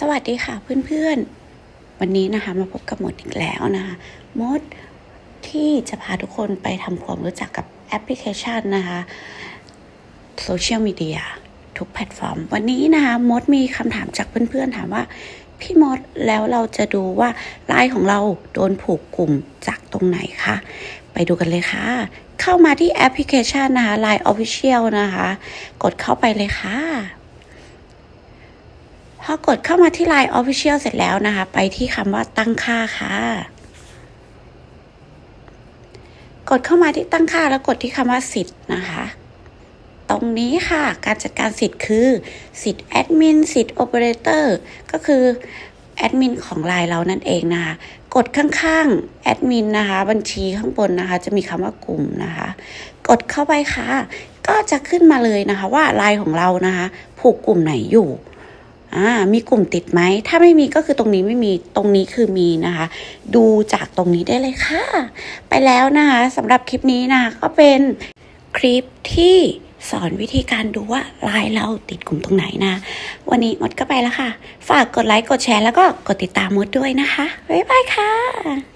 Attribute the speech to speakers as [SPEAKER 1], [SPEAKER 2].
[SPEAKER 1] สวัสดีค่ะเพื่อนๆ วันนี้นะคะมาพบกับมดอีกแล้วนะคะมดที่จะพาทุกคนไปทำความรู้จักกับแอปพลิเคชันนะคะโซเชียลมีเดียทุกแพลตฟอร์ม วันนี้นะคะมดมีคำถามจากเพื่อนๆ ถามว่า พี่มดแล้วเราจะดูว่าไลน์ของเราโดนผูกกลุ่มจากตรงไหนคะไปดูกันเลยค่ะ เข้ามาที่แอปพลิเคชันนะคะ Line Official นะคะ กดเข้าไปเลยค่ะ พอกดเข้ามาที่ Line Official เสร็จแล้วนะคะ ไปที่คำว่าตั้งค่าค่ะ กดเข้ามาที่ตั้งค่าแล้วกดที่คำว่าสิทธิ์นะคะตรงนี้ค่ะ การจัดการสิทธิ์คือสิทธิ์แอดมินสิทธิ์โอเปอเรเตอร์ก็คือแอดมินของไลน์เรานั่นเองนะคะ กดข้างๆแอดมินนะคะ บัญชีข้างบนนะคะ จะมีคำว่ากลุ่มนะคะ กดเข้าไปค่ะ ก็จะขึ้นมาเลยนะคะว่าไลน์ของเรานะคะ ผูกกลุ่มไหนอยู่ อ่ามีกลุ่มติดไหม ถ้าไม่มีก็คือตรงนี้ไม่มีตรงนี้คือมีนะคะ ดูจากตรงนี้ได้เลยค่ะ ไปแล้วนะคะสำหรับคลิปนี้นะะก็เป็นคลิปที่สอนวิธีการดูว่าลายเราติดกลุ่มตรงไหนนะ วันนี้มดก็ไปแล้วค่ะ ฝากกดไลค์กดแชร์แล้วก็กดติดตามมดด้วยนะคะ บ๊ายบายค่ะ